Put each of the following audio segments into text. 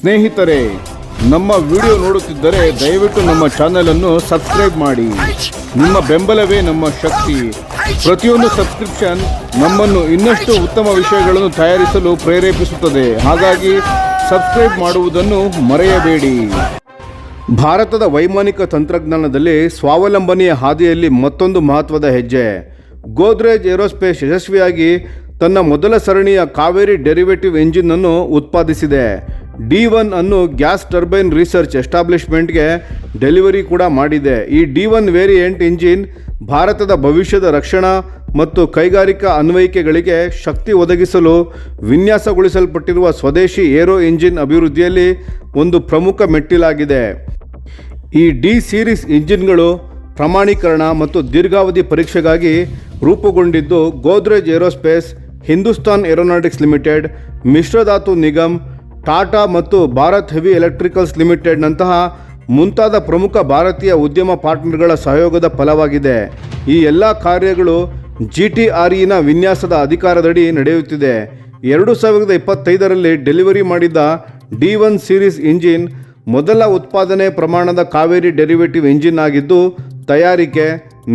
ಸ್ನೇಹಿತರೆ, ನಮ್ಮ ವಿಡಿಯೋ ನೋಡುತ್ತಿದ್ದರೆ ದಯವಿಟ್ಟು ನಮ್ಮ ಚಾನೆಲ್ ಅನ್ನು ಸಬ್ಸ್ಕ್ರೈಬ್ ಮಾಡಿ. ನಿಮ್ಮ ಬೆಂಬಲವೇ ನಮ್ಮ ಶಕ್ತಿ. ಪ್ರತಿಯೊಂದು ಸಬ್ಸ್ಕ್ರಿಪ್ಷನ್ ನಮ್ಮನ್ನು ಇನ್ನಷ್ಟು ಉತ್ತಮ ವಿಷಯಗಳನ್ನು ತಯಾರಿಸಲು ಪ್ರೇರೇಪಿಸುತ್ತದೆ. ಹಾಗಾಗಿ ಸಬ್ಸ್ಕ್ರೈಬ್ ಮಾಡುವುದನ್ನು ಮರೆಯಬೇಡಿ. ಭಾರತದ ವೈಮಾನಿಕ ತಂತ್ರಜ್ಞಾನದಲ್ಲಿ ಸ್ವಾವಲಂಬನೆಯ ಹಾದಿಯಲ್ಲಿ ಮತ್ತೊಂದು ಮಹತ್ವದ ಹೆಜ್ಜೆ. ಗೋದ್ರೇಜ್ ಏರೋಸ್ಪೇಸ್ ಯಶಸ್ವಿಯಾಗಿ ತನ್ನ ಮೊದಲ ಸರಣಿಯ ಕಾವೇರಿ ಡೆರಿವೇಟಿವ್ ಎಂಜಿನ್ ಅನ್ನು ಉತ್ಪಾದಿಸಿದೆ. ಡಿ ಒನ್ ಅನ್ನು ಗ್ಯಾಸ್ ಟರ್ಬೈನ್ ರಿಸರ್ಚ್ ಎಸ್ಟಾಬ್ಲಿಷ್ಮೆಂಟ್ಗೆ ಡೆಲಿವರಿ ಕೂಡ ಮಾಡಿದೆ. ಈ ಡಿ ಒನ್ ವೇರಿಯಂಟ್ ಇಂಜಿನ್ ಭಾರತದ ಭವಿಷ್ಯದ ರಕ್ಷಣಾ ಮತ್ತು ಕೈಗಾರಿಕಾ ಅನ್ವಯಿಕೆಗಳಿಗೆ ಶಕ್ತಿ ಒದಗಿಸಲು ವಿನ್ಯಾಸಗೊಳಿಸಲ್ಪಟ್ಟಿರುವ ಸ್ವದೇಶಿ ಏರೋ ಇಂಜಿನ್ ಅಭಿವೃದ್ಧಿಯಲ್ಲಿ ಒಂದು ಪ್ರಮುಖ ಮೆಟ್ಟಿಲಾಗಿದೆ. ಈ ಡಿ ಸೀರೀಸ್ ಇಂಜಿನ್ಗಳು ಪ್ರಮಾಣೀಕರಣ ಮತ್ತು ದೀರ್ಘಾವಧಿ ಪರೀಕ್ಷೆಗಾಗಿ ರೂಪುಗೊಂಡಿದ್ದು Godrej aerospace, Hindustan aeronautics limited, Mishradhatu Nigam Tata ಮತ್ತು ಭಾರತ್ ಹೆವಿ ಎಲೆಕ್ಟ್ರಿಕಲ್ಸ್ ಲಿಮಿಟೆಡ್ನಂತಹ ಮುಂತಾದ ಪ್ರಮುಖ ಭಾರತೀಯ ಉದ್ಯಮ ಪಾರ್ಟ್ನರ್ಗಳ ಸಹಯೋಗದ ಫಲವಾಗಿದೆ. ಈ ಎಲ್ಲ ಕಾರ್ಯಗಳು ಜಿ ಟಿ ಆರ್ ಇನ ವಿನ್ಯಾಸದ ಅಧಿಕಾರದಡಿ ನಡೆಯುತ್ತಿದೆ. ಎರಡು ಸಾವಿರದ ಇಪ್ಪತ್ತೈದರಲ್ಲಿ ಡೆಲಿವರಿ ಮಾಡಿದ ಡಿ ಒನ್ ಸೀರೀಸ್ ಇಂಜಿನ್ ಮೊದಲ ಉತ್ಪಾದನೆ ಪ್ರಮಾಣದ ಕಾವೇರಿ ಡೆರಿವೇಟಿವ್ ಇಂಜಿನ್ ಆಗಿದ್ದು, ತಯಾರಿಕೆ,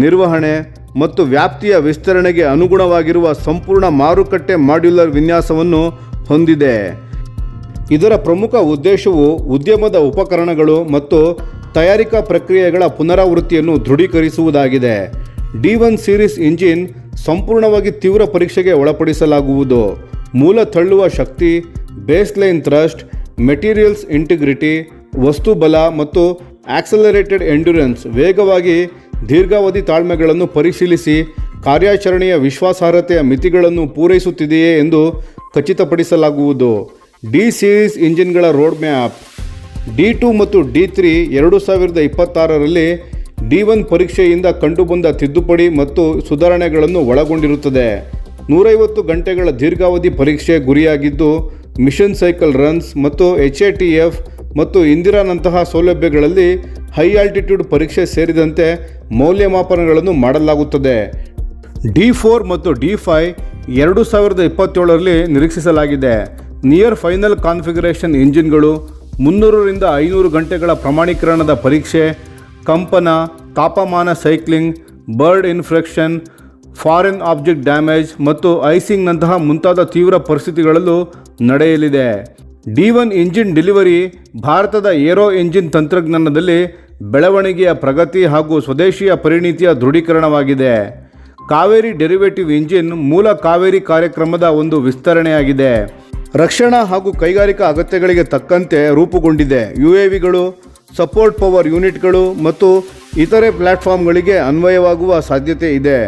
ನಿರ್ವಹಣೆ ಮತ್ತು ವ್ಯಾಪ್ತಿಯ ವಿಸ್ತರಣೆಗೆ ಅನುಗುಣವಾಗಿರುವ ಸಂಪೂರ್ಣ ಮಾರುಕಟ್ಟೆ ಮಾಡ್ಯುಲರ್ ವಿನ್ಯಾಸವನ್ನು ಹೊಂದಿದೆ. ಇದರ ಪ್ರಮುಖ ಉದ್ದೇಶವು ಉದ್ಯಮದ ಉಪಕರಣಗಳು ಮತ್ತು ತಯಾರಿಕಾ ಪ್ರಕ್ರಿಯೆಗಳ ಪುನರಾವೃತ್ತಿಯನ್ನು ದೃಢೀಕರಿಸುವುದಾಗಿದೆ. ಡಿ ಒನ್ ಸೀರೀಸ್ ಇಂಜಿನ್ ಸಂಪೂರ್ಣವಾಗಿ ತೀವ್ರ ಪರೀಕ್ಷೆಗೆ ಒಳಪಡಿಸಲಾಗುವುದು. ಮೂಲ ತಳ್ಳುವ ಶಕ್ತಿ, ಬೇಸ್ಲೈನ್ ಥ್ರಸ್ಟ್ ಮೆಟೀರಿಯಲ್ಸ್ ಇಂಟಿಗ್ರಿಟಿ, ವಸ್ತು ಬಲ ಮತ್ತು ಆಕ್ಸಲರೇಟೆಡ್ ಎಂಡ್ಯೂರೆನ್ಸ್ ವೇಗವಾಗಿ ದೀರ್ಘಾವಧಿ ತಾಳ್ಮೆಗಳನ್ನು ಪರಿಶೀಲಿಸಿ ಕಾರ್ಯಾಚರಣೆಯ ವಿಶ್ವಾಸಾರ್ಹತೆಯ ಮಿತಿಗಳನ್ನು ಪೂರೈಸುತ್ತಿದೆಯೇ ಎಂದು ಖಚಿತಪಡಿಸಲಾಗುವುದು. ಡಿ ಸೀರೀಸ್ ಇಂಜಿನ್ಗಳ ರೋಡ್ ಮ್ಯಾಪ್ ಡಿ ಟು ಮತ್ತು ಡಿ ತ್ರೀ ಎರಡು ಸಾವಿರದ ಇಪ್ಪತ್ತಾರರಲ್ಲಿ ಡಿ ಒನ್ ಪರೀಕ್ಷೆಯಿಂದ ಕಂಡುಬಂದ ತಿದ್ದುಪಡಿ ಮತ್ತು ಸುಧಾರಣೆಗಳನ್ನು ಒಳಗೊಂಡಿರುತ್ತದೆ. ನೂರೈವತ್ತು ಗಂಟೆಗಳ ದೀರ್ಘಾವಧಿ ಪರೀಕ್ಷೆ ಗುರಿಯಾಗಿದ್ದು, ಮಿಷನ್ ಸೈಕಲ್ ರನ್ಸ್ ಮತ್ತು ಎಚ್ ಎ ಟಿ ಎಫ್ ಮತ್ತು ಇಂದಿರಾನಂತಹ ಸೌಲಭ್ಯಗಳಲ್ಲಿ ಹೈ ಆಲ್ಟಿಟ್ಯೂಡ್ ಪರೀಕ್ಷೆ ಸೇರಿದಂತೆ ಮೌಲ್ಯಮಾಪನಗಳನ್ನು ಮಾಡಲಾಗುತ್ತದೆ. ಡಿ ಫೋರ್ ಮತ್ತು ಡಿ ಫೈವ್ ಎರಡು ಸಾವಿರದ ಇಪ್ಪತ್ತೇಳರಲ್ಲಿ ನಿರೀಕ್ಷಿಸಲಾಗಿದೆ. ನಿಯರ್ ಫೈನಲ್ ಕಾನ್ಫಿಗರೇಷನ್ ಇಂಜಿನ್ಗಳು ಮುನ್ನೂರರಿಂದ ಐನೂರು ಗಂಟೆಗಳ ಪ್ರಮಾಣೀಕರಣದ ಪರೀಕ್ಷೆ, ಕಂಪನ, ತಾಪಮಾನ cycling bird infraction foreign object damage ಮತ್ತು ಐಸಿಂಗ್ನಂತಹ ಮುಂತಾದ ತೀವ್ರ ಪರಿಸ್ಥಿತಿಗಳಲ್ಲೂ ನಡೆಯಲಿದೆ. ಡಿ ಒನ್ ಇಂಜಿನ್ ಡೆಲಿವರಿ ಭಾರತದ ಏರೋ ಇಂಜಿನ್ ತಂತ್ರಜ್ಞಾನದಲ್ಲಿ ಬೆಳವಣಿಗೆಯ ಪ್ರಗತಿ ಹಾಗೂ ಸ್ವದೇಶಿಯ ಪರಿಣಿತಿಯ ದೃಢೀಕರಣವಾಗಿದೆ. ಕಾವೇರಿ ಡೆರಿವೇಟಿವ್ ಇಂಜಿನ್ ಮೂಲ ಕಾವೇರಿ ಕಾರ್ಯಕ್ರಮದ ಒಂದು ವಿಸ್ತರಣೆಯಾಗಿದೆ. ರಕ್ಷಣಾ ಹಾಗೂ ಕೈಗಾರಿಕಾ ಅಗತ್ಯಗಳಿಗೆ ತಕ್ಕಂತೆ ರೂಪುಗೊಂಡಿದೆ. ಯು ಎ ವಿಗಳು ಸಪೋರ್ಟ್ ಪವರ್ ಯೂನಿಟ್ಗಳು ಮತ್ತು ಇತರೆ ಪ್ಲ್ಯಾಟ್ಫಾರ್ಮ್ಗಳಿಗೆ ಅನ್ವಯವಾಗುವ ಸಾಧ್ಯತೆ ಇದೆ.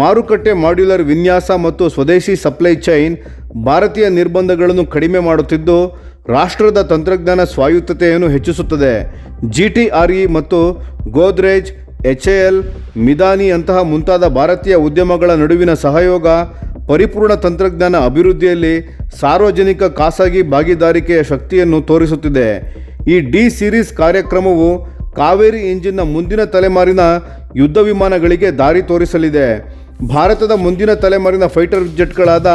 ಮಾರುಕಟ್ಟೆ ಮಾಡ್ಯುಲರ್ ವಿನ್ಯಾಸ ಮತ್ತು ಸ್ವದೇಶಿ ಸಪ್ಲೈ ಚೈನ್ ಭಾರತೀಯ ನಿರ್ಬಂಧಗಳನ್ನು ಕಡಿಮೆ ಮಾಡುತ್ತಿದ್ದು, ರಾಷ್ಟ್ರದ ತಂತ್ರಜ್ಞಾನ ಸ್ವಾಯತ್ತತೆಯನ್ನು ಹೆಚ್ಚಿಸುತ್ತದೆ. ಜಿ ಟಿ ಆರ್ ಇ ಮತ್ತು Godrej H A L Midhani ಅಂತಹ ಮುಂತಾದ ಭಾರತೀಯ ಉದ್ಯಮಗಳ ನಡುವಿನ ಸಹಯೋಗ ಪರಿಪೂರ್ಣ ತಂತ್ರಜ್ಞಾನ ಅಭಿವೃದ್ಧಿಯಲ್ಲಿ ಸಾರ್ವಜನಿಕ ಖಾಸಗಿ ಭಾಗಿದಾರಿಕೆಯ ಶಕ್ತಿಯನ್ನು ತೋರಿಸುತ್ತಿದೆ. ಈ ಡಿ ಸಿರೀಸ್ ಕಾರ್ಯಕ್ರಮವು ಕಾವೇರಿ ಇಂಜಿನ್ನ ಮುಂದಿನ ತಲೆಮಾರಿನ ಯುದ್ಧ ವಿಮಾನಗಳಿಗೆ ದಾರಿ ತೋರಿಸಲಿದೆ. ಭಾರತದ ಮುಂದಿನ ತಲೆಮಾರಿನ fighter ಜೆಟ್ಗಳಾದ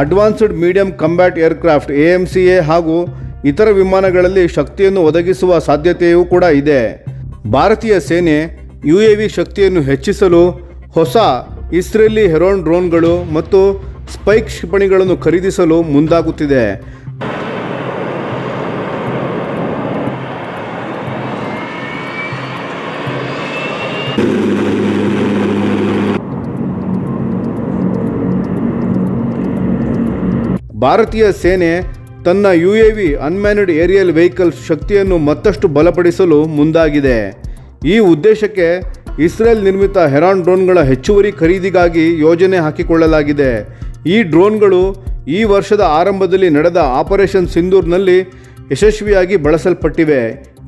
advanced medium combat aircraft A M C A ಹಾಗೂ ಇತರ ವಿಮಾನಗಳಲ್ಲಿ ಶಕ್ತಿಯನ್ನು ಒದಗಿಸುವ ಸಾಧ್ಯತೆಯೂ ಕೂಡ ಇದೆ. ಭಾರತೀಯ ಸೇನೆ ಯು ಎ ವಿ ಶಕ್ತಿಯನ್ನು ಹೆಚ್ಚಿಸಲು ಹೊಸ ಇಸ್ರೇಲಿ ಹೆರೋನ್ ಡ್ರೋನ್ಗಳು ಮತ್ತು ಸ್ಪೈಕ್ ಕ್ಷಿಪಣಿಗಳನ್ನು ಖರೀದಿಸಲು ಮುಂದಾಗುತ್ತಿದೆ. ಭಾರತೀಯ ಸೇನೆ ತನ್ನ U A V unmanned aerial vehicle ಶಕ್ತಿಯನ್ನು ಮತ್ತಷ್ಟು ಬಲಪಡಿಸಲು ಮುಂದಾಗಿದೆ. ಈ ಉದ್ದೇಶಕ್ಕೆ ಇಸ್ರೇಲ್ ನಿರ್ಮಿತ ಹೆರಾನ್ ಡ್ರೋನ್ಗಳ ಹೆಚ್ಚುವರಿ ಖರೀದಿಗಾಗಿ ಯೋಜನೆ ಹಾಕಿಕೊಳ್ಳಲಾಗಿದೆ. ಈ ಡ್ರೋನ್ಗಳು ಈ ವರ್ಷದ ಆರಂಭದಲ್ಲಿ ನಡೆದ ಆಪರೇಷನ್ ಸಿಂಧೂರ್ನಲ್ಲಿ ಯಶಸ್ವಿಯಾಗಿ ಬಳಸಲ್ಪಟ್ಟಿವೆ.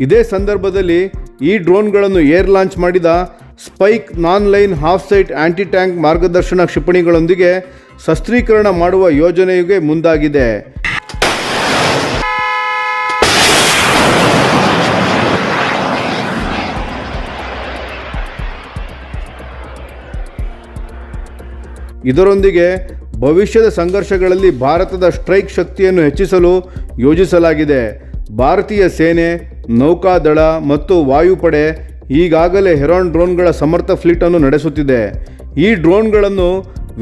ಇದೇ ಸಂದರ್ಭದಲ್ಲಿ ಈ ಡ್ರೋನ್ಗಳನ್ನು ಏರ್ ಲಾಂಚ್ ಮಾಡಿದ spike non line of sight anti tank ಮಾರ್ಗದರ್ಶನ ಕ್ಷಿಪಣಿಗಳೊಂದಿಗೆ ಶಸ್ತ್ರೀಕರಣ ಮಾಡುವ ಯೋಜನೆಗೆ ಮುಂದಾಗಿದೆ. ಇದರೊಂದಿಗೆ ಭವಿಷ್ಯದ ಸಂಘರ್ಷಗಳಲ್ಲಿ ಭಾರತದ ಸ್ಟ್ರೈಕ್ ಶಕ್ತಿಯನ್ನು ಹೆಚ್ಚಿಸಲು ಯೋಜಿಸಲಾಗಿದೆ. ಭಾರತೀಯ ಸೇನೆ, ನೌಕಾದಳ ಮತ್ತು ವಾಯುಪಡೆ ಈಗಾಗಲೇ ಹೆರಾನ್ ಡ್ರೋನ್ಗಳ ಸಮರ್ಥ ಫ್ಲೀಟನ್ನು ನಡೆಸುತ್ತಿದೆ. ಈ ಡ್ರೋನ್ಗಳನ್ನು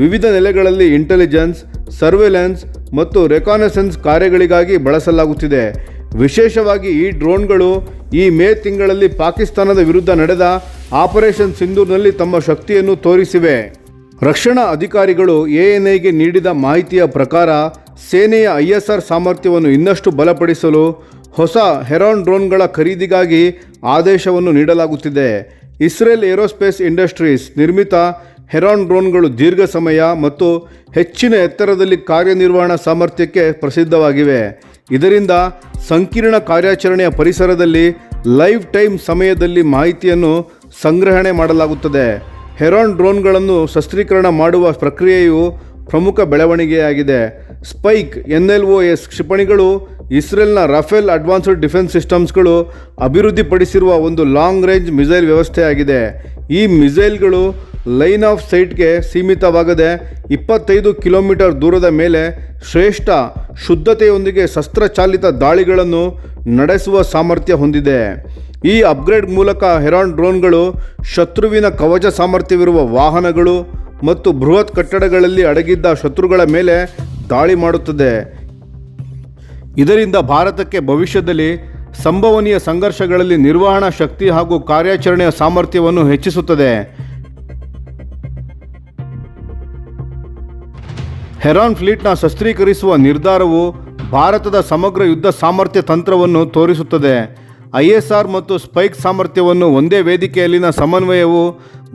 ವಿವಿಧ ನೆಲೆಗಳಲ್ಲಿ ಇಂಟೆಲಿಜೆನ್ಸ್, ಸರ್ವೆಲೆನ್ಸ್ ಮತ್ತು ರೆಕಾನೆಸೆನ್ಸ್ ಕಾರ್ಯಗಳಿಗಾಗಿ ಬಳಸಲಾಗುತ್ತಿದೆ. ವಿಶೇಷವಾಗಿ ಈ ಡ್ರೋನ್ಗಳು ಈ ಮೇ ತಿಂಗಳಲ್ಲಿ ಪಾಕಿಸ್ತಾನದ ವಿರುದ್ಧ ನಡೆದ ಆಪರೇಷನ್ ಸಿಂಧೂರ್ನಲ್ಲಿ ತಮ್ಮ ಶಕ್ತಿಯನ್ನು ತೋರಿಸಿವೆ. ರಕ್ಷಣಾ ಅಧಿಕಾರಿಗಳು ಎಎನ್ಐಗೆ ನೀಡಿದ ಮಾಹಿತಿಯ ಪ್ರಕಾರ ಸೇನೆಯ ಐಎಸ್ಆರ್ ಸಾಮರ್ಥ್ಯವನ್ನು ಇನ್ನಷ್ಟು ಬಲಪಡಿಸಲು ಹೊಸ ಹೆರಾನ್ ಡ್ರೋನ್ಗಳ ಖರೀದಿಗಾಗಿ ಆದೇಶವನ್ನು ನೀಡಲಾಗುತ್ತಿದೆ. ಇಸ್ರೇಲ್ ಏರೋಸ್ಪೇಸ್ ಇಂಡಸ್ಟ್ರೀಸ್ ನಿರ್ಮಿತ ಹೆರಾನ್ ಡ್ರೋನ್ಗಳು ದೀರ್ಘ ಸಮಯ ಮತ್ತು ಹೆಚ್ಚಿನ ಎತ್ತರದಲ್ಲಿ ಕಾರ್ಯನಿರ್ವಹಣಾ ಸಾಮರ್ಥ್ಯಕ್ಕೆ ಪ್ರಸಿದ್ಧವಾಗಿವೆ. ಇದರಿಂದ ಸಂಕೀರ್ಣ ಕಾರ್ಯಾಚರಣೆಯ ಪರಿಸರದಲ್ಲಿ ಲೈಫ್ ಟೈಮ್ ಸಮಯದಲ್ಲಿ ಮಾಹಿತಿಯನ್ನು ಸಂಗ್ರಹಣೆ ಮಾಡಲಾಗುತ್ತದೆ. ಹೆರಾನ್ ಡ್ರೋನ್ಗಳನ್ನು ಶಸ್ತ್ರೀಕರಣ ಮಾಡುವ ಪ್ರಕ್ರಿಯೆಯು ಪ್ರಮುಖ ಬೆಳವಣಿಗೆಯಾಗಿದೆ. Spike N L O S ಕ್ಷಿಪಣಿಗಳು, ಇಸ್ರೇಲ್ನ ರಫೇಲ್ ಅಡ್ವಾನ್ಸ್ಡ್ ಡಿಫೆನ್ಸ್ ಸಿಸ್ಟಮ್ಸ್ಗಳು ಅಭಿವೃದ್ಧಿಪಡಿಸಿರುವ ಒಂದು ಲಾಂಗ್ ರೇಂಜ್ ಮಿಸೈಲ್ ವ್ಯವಸ್ಥೆಯಾಗಿದೆ. ಈ ಮಿಸೈಲ್ಗಳು ಲೈನ್ ಆಫ್ ಸೈಟ್ಗೆ ಸೀಮಿತವಾಗದೆ ಇಪ್ಪತ್ತೈದು ಕಿಲೋಮೀಟರ್ ದೂರದ ಮೇಲೆ ಶ್ರೇಷ್ಠ ಶುದ್ಧತೆಯೊಂದಿಗೆ ಶಸ್ತ್ರಚಾಲಿತ ದಾಳಿಗಳನ್ನು ನಡೆಸುವ ಸಾಮರ್ಥ್ಯ ಹೊಂದಿದೆ. ಈ ಅಪ್ಗ್ರೇಡ್ ಮೂಲಕ ಹೆರಾನ್ ಡ್ರೋನ್ಗಳು ಶತ್ರುವಿನ ಕವಚ ಸಾಮರ್ಥ್ಯವಿರುವ ವಾಹನಗಳು ಮತ್ತು ಬೃಹತ್ ಕಟ್ಟಡಗಳಲ್ಲಿ ಅಡಗಿದ್ದ ಶತ್ರುಗಳ ಮೇಲೆ ದಾಳಿ ಮಾಡುತ್ತದೆ. ಇದರಿಂದ ಭಾರತಕ್ಕೆ ಭವಿಷ್ಯದಲ್ಲಿ ಸಂಭವನೀಯ ಸಂಘರ್ಷಗಳಲ್ಲಿ ನಿರ್ವಹಣಾ ಶಕ್ತಿ ಹಾಗೂ ಕಾರ್ಯಾಚರಣೆಯ ಸಾಮರ್ಥ್ಯವನ್ನು ಹೆಚ್ಚಿಸುತ್ತದೆ. ಹೆರಾನ್ ಫ್ಲೀಟ್ನ ಶಸ್ತ್ರೀಕರಿಸುವ ನಿರ್ಧಾರವು ಭಾರತದ ಸಮಗ್ರ ಯುದ್ಧ ಸಾಮರ್ಥ್ಯ ತಂತ್ರವನ್ನು ತೋರಿಸುತ್ತದೆ. ಐಎಸ್ಆರ್ ಮತ್ತು ಸ್ಪೈಕ್ ಸಾಮರ್ಥ್ಯವನ್ನು ಒಂದೇ ವೇದಿಕೆಯಲ್ಲಿನ ಸಮನ್ವಯವು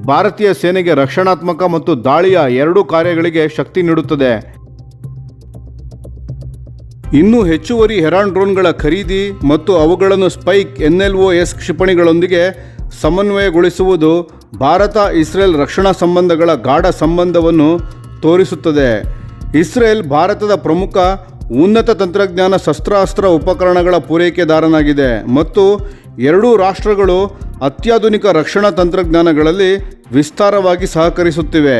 ಭಾರತೀಯ ಸೇನೆಗೆ ರಕ್ಷಣಾತ್ಮಕ ಮತ್ತು ದಾಳಿಯ ಎರಡೂ ಕಾರ್ಯಗಳಿಗೆ ಶಕ್ತಿ ನೀಡುತ್ತದೆ. ಇನ್ನೂ ಹೆಚ್ಚುವರಿ ಹೆರಾನ್ ಡ್ರೋನ್ಗಳ ಖರೀದಿ ಮತ್ತು ಅವುಗಳನ್ನು spike N L O S ಕ್ಷಿಪಣಿಗಳೊಂದಿಗೆ ಸಮನ್ವಯಗೊಳಿಸುವುದು ಭಾರತ ಇಸ್ರೇಲ್ ರಕ್ಷಣಾ ಸಂಬಂಧಗಳ ಗಾಢ ಸಂಬಂಧವನ್ನು ತೋರಿಸುತ್ತದೆ. ಇಸ್ರೇಲ್ ಭಾರತದ ಪ್ರಮುಖ ಉನ್ನತ ತಂತ್ರಜ್ಞಾನ ಶಸ್ತ್ರಾಸ್ತ್ರ ಉಪಕರಣಗಳ ಪೂರೈಕೆದಾರನಾಗಿದೆ ಮತ್ತು ಎರಡೂ ರಾಷ್ಟ್ರಗಳು ಅತ್ಯಾಧುನಿಕ ರಕ್ಷಣಾ ತಂತ್ರಜ್ಞಾನಗಳಲ್ಲಿ ವಿಸ್ತಾರವಾಗಿ ಸಹಕರಿಸುತ್ತಿವೆ.